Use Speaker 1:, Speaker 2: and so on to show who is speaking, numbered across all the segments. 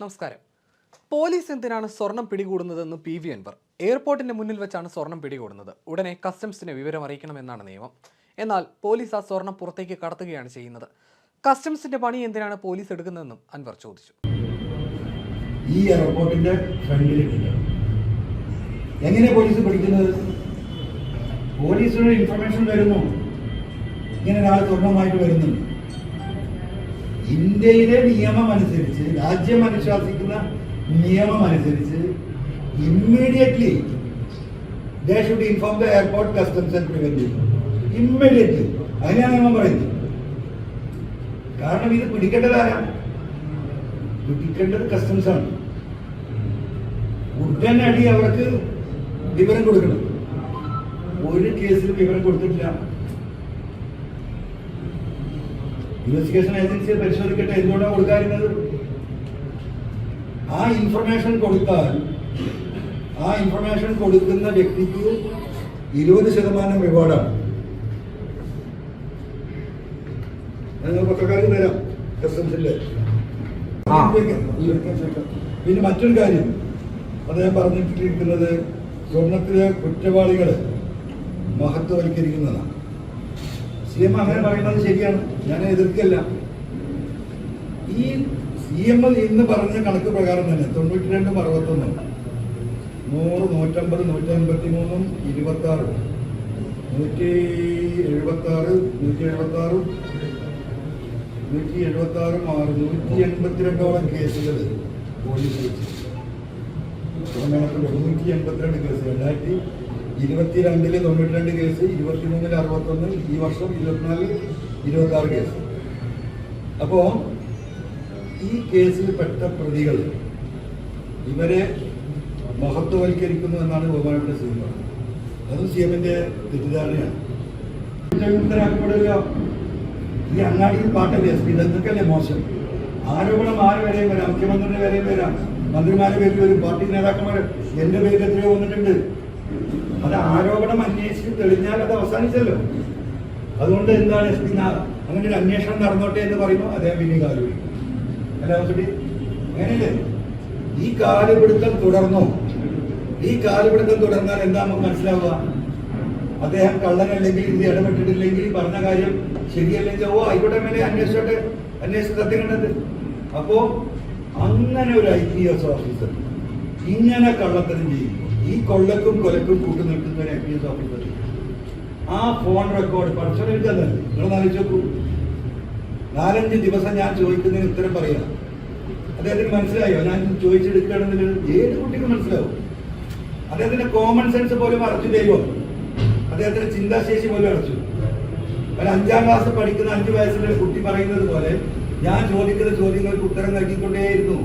Speaker 1: നമസ്കാരം. പോലീസ് എന്തിനാണ് സ്വർണം പിടികൂടുന്നതെന്ന് പി വി അൻവർ? എയർപോർട്ടിന്റെ മുന്നിൽ വെച്ചാണ് സ്വർണം പിടികൂടുന്നത്. ഉടനെ കസ്റ്റംസിനെ വിവരം അറിയിക്കണമെന്നാണ് നിയമം. എന്നാൽ പോലീസ് ആ സ്വർണം പുറത്തേക്ക് കടത്തുകയാണ് ചെയ്യുന്നത്. കസ്റ്റംസിന്റെ പണി എന്തിനാണ് പോലീസ് എടുക്കുന്നതെന്നും അൻവർ ചോദിച്ചു.
Speaker 2: ഈ എയർപോർട്ടിന്റെ എങ്ങനെ പോലീസ് പിടിക്കുന്നത്? പോലീസിനൊരു ഇൻഫർമേഷൻ വരുന്നു. ഇങ്ങനെ ഒരാൾ സ്വർണമായിട്ട് വരുന്നുണ്ട്. ഇന്ത്യയിലെ നിയമം അനുസരിച്ച് രാജ്യം അനുശാസിക്കുന്ന നിയമം അനുസരിച്ച് immediately they should inform the airport customs and preventive immediately അതിനാണ് നിയമം പറയുന്നത്. കാരണം ഇത് പിടിക്കേണ്ടത് ആരാണ് പിടിക്കേണ്ടത് കസ്റ്റംസ് ആണ്. ഉടനടി അവർക്ക് വിവരം കൊടുക്കണം. ഒരു കേസിൽ വിവരം കൊടുത്തിട്ടില്ല. ഇൻവെസ്റ്റിഗേഷൻ ഏജൻസിയെ പരിശോധിക്കട്ടെ എന്തുകൊണ്ടാണ് കൊടുക്കാറുള്ളത് ആ ഇൻഫർമേഷൻ കൊടുത്താൽ ആ ഇൻഫർമേഷൻ കൊടുക്കുന്ന വ്യക്തിക്ക് ഇരുപത് ശതമാനം റിവാർഡാണ് ഞങ്ങൾ പത്രക്കാർക്ക് തരാം കസ്റ്റംസിന്റെ
Speaker 1: ആ.
Speaker 2: പിന്നെ മറ്റൊരു കാര്യം അദ്ദേഹം പറഞ്ഞിട്ടിരിക്കുന്നത് സ്വർണത്തിലെ കുറ്റവാളികളെ മഹത്വവൽക്കരിക്കുന്നതാണ്. സി എം അങ്ങനെ പറയുന്നത് ശരിയാണ്. ഞാൻ എതിർക്കല്ല. ഈ സി എം ഇന്ന് പറഞ്ഞ കണക്ക് പ്രകാരം തന്നെ തൊണ്ണൂറ്റി രണ്ടും അറുപത്തൊന്നും നൂറ് നൂറ്റമ്പത് നൂറ്റി അൻപത്തി മൂന്നും ഇരുപത്തി ആറും നൂറ്റി എഴുപത്തി ആറ് നൂറ്റി എഴുപത്തി ആറും നൂറ്റി എഴുപത്തി ആറും ആറ് നൂറ്റി എൺപത്തിരണ്ടോളം കേസുകൾ പോലീസ് വെച്ചു. നൂറ്റി എൺപത്തിരണ്ട് കേസ് രണ്ടായിരത്തി ഇരുപത്തിരണ്ടിൽ തൊണ്ണൂറ്റി രണ്ട് കേസ് ഇരുപത്തിമൂന്നിൽ അറുപത്തൊന്ന് ഈ വർഷം ഇരുപത്തിനാലിൽ ഇരുപത്തി ആറ് കേസ്. അപ്പോ ഈ കേസിൽ പെട്ട പ്രതികൾ ഇവരെ മഹത്വവൽക്കരിക്കുന്നു എന്നാണ് ബഹുമാനപ്പെട്ട സി എം. അതും സി എമ്മിന്റെ തെറ്റിദ്ധാരണയാണ്. കുറ്റവിമുക്തരാക്കപ്പെടില്ല ഈ അങ്ങാടിയിൽ പാട്ടല്ലേ? എസ് മോശം? ആരോപണം ആര് വരെയും വരാം? മുഖ്യമന്ത്രിയുടെ വരെയും വരാം. മന്ത്രിമാരുടെ പേരിൽ വരും പാർട്ടി നേതാക്കന്മാർ എന്റെ പേരിൽ എത്രയോ വന്നിട്ടുണ്ട്. അത് ആരോപണം അന്വേഷിച്ച് തെളിഞ്ഞാൽ അത് അവസാനിച്ചല്ലോ. അതുകൊണ്ട് എന്താണ് എസ് പി അങ്ങനെ ഒരു അന്വേഷണം നടന്നോട്ടെ എന്ന് പറയുമ്പോൾ അദ്ദേഹം പിന്നെ കാൽ പിടിക്കും അല്ല ഹോസ്പിറ്റി അങ്ങനെയല്ലേ? ഈ കാലുപിടുത്തം തുടർന്നോ? ഈ കാലുപിടുത്തം തുടർന്നാൽ എന്താ നമുക്ക് മനസ്സിലാവുക? അദ്ദേഹം കള്ളനല്ലെങ്കിൽ ഇത് ഇടപെട്ടിട്ടില്ലെങ്കിൽ പറഞ്ഞ കാര്യം ശരിയല്ലെങ്കിൽ ഓ ആയിക്കോട്ടെ മേലെ അന്വേഷിച്ചോട്ടെ. അന്വേഷിച്ച് സത്യം കണ്ടത് അപ്പോ അങ്ങനെ ഒരു ഐ പി എസ് ഓഫീസർ ഇങ്ങനെ കള്ളത്തരം ചെയ്യും ഈ കൊള്ളക്കും കൊലക്കും കൂട്ടു നിൽക്കുന്ന ഒരു ഐ പി എസ് ഓഫീസർ ആ ഫോൺ റെക്കോർഡ് എനിക്കതല്ല നിങ്ങൾ നാലഞ്ച് ദിവസം ഞാൻ ചോദിക്കുന്നതിന് ഉത്തരം പറയാം. അദ്ദേഹത്തിന് മനസ്സിലായോ? ഞാൻ ചോദിച്ചെടുക്കണമെങ്കിൽ ഏത് കുട്ടിക്ക് മനസ്സിലാവും? അദ്ദേഹത്തിന്റെ കോമൺ സെൻസ് പോലും അടച്ചു ദൈവം. അദ്ദേഹത്തിന്റെ ചിന്താശേഷി പോലും അടച്ചു ഒരു അഞ്ചാം ക്ലാസ് പഠിക്കുന്ന അഞ്ചു വയസ്സിലെ കുട്ടി പറയുന്നത് പോലെ ഞാൻ ചോദിക്കുന്ന ചോദ്യങ്ങൾക്ക് ഉത്തരം നൽകിക്കൊണ്ടേയിരുന്നു.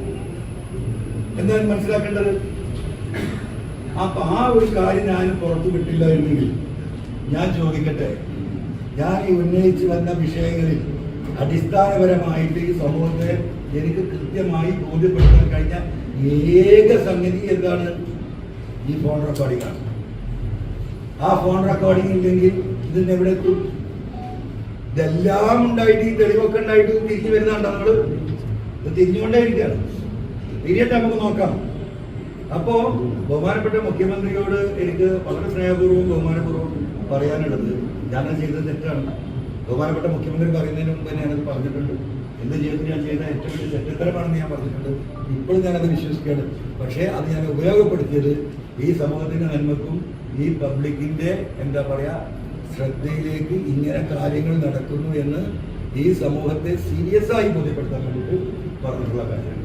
Speaker 2: എന്താണ് മനസ്സിലാക്കേണ്ടത്? അപ്പൊ ആ ഒരു കാര്യം ഞാൻ പുറത്തു വിട്ടില്ലായിരുന്നെങ്കിൽ ഞാൻ ചോദിക്കട്ടെ? ഞാൻ ഈ ഉന്നയിച്ചു വന്ന വിഷയങ്ങളിൽ അടിസ്ഥാനപരമായിട്ട് ഈ സമൂഹത്തെ എനിക്ക് കൃത്യമായി ബോധ്യപ്പെടുത്താൻ കഴിഞ്ഞ ഏക സംഗതി എന്താണ്? ഈ ഫോൺ റെക്കോർഡിംഗ് ആണ്. ആ ഫോൺ റെക്കോർഡിംഗ് ഇല്ലെങ്കിൽ ഇതിന് എവിടെ എത്തും? ഇതെല്ലാം ഉണ്ടായിട്ട് ഈ തെളിവൊക്കെ ഉണ്ടായിട്ട് തിരിഞ്ഞു വരുന്നുണ്ടോ നമ്മൾ ഇത് തിരിഞ്ഞുകൊണ്ടേയിരിക്കുകയാണ് തിരിയട്ടെ നമുക്ക് നോക്കാം? അപ്പോ ബഹുമാനപ്പെട്ട മുഖ്യമന്ത്രിയോട് എനിക്ക് വളരെ സ്നേഹപൂർവം ബഹുമാനപൂർവം പറയാനുള്ളത്. ഞാൻ ചെയ്തത് തെറ്റാണ്. ബഹുമാനപ്പെട്ട മുഖ്യമന്ത്രി പറയുന്നതിന് മുമ്പ് ഞാനത് പറഞ്ഞിട്ടുണ്ട്. എന്റെ ജീവിതത്തിൽ ഞാൻ ചെയ്ത ഏറ്റവും വലിയ തെറ്റിത്തരമാണെന്ന് ഞാൻ പറഞ്ഞിട്ടുണ്ട്. ഇപ്പോഴും ഞാനത് വിശ്വസിക്കുകയാണ്. പക്ഷേ അത് ഞാൻ ഉപയോഗപ്പെടുത്തിയത് ഈ സമൂഹത്തിന്റെ നന്മക്കും ഈ പബ്ലിക്കിന്റെ എന്താ പറയാ ശ്രദ്ധയിലേക്ക് ഇങ്ങനെ കാര്യങ്ങൾ നടക്കുന്നു എന്ന് ഈ സമൂഹത്തെ സീരിയസ് ആയി ബോധ്യപ്പെടുത്താൻ വേണ്ടിയിട്ട് പറഞ്ഞിട്ടുള്ള കാര്യമാണ്.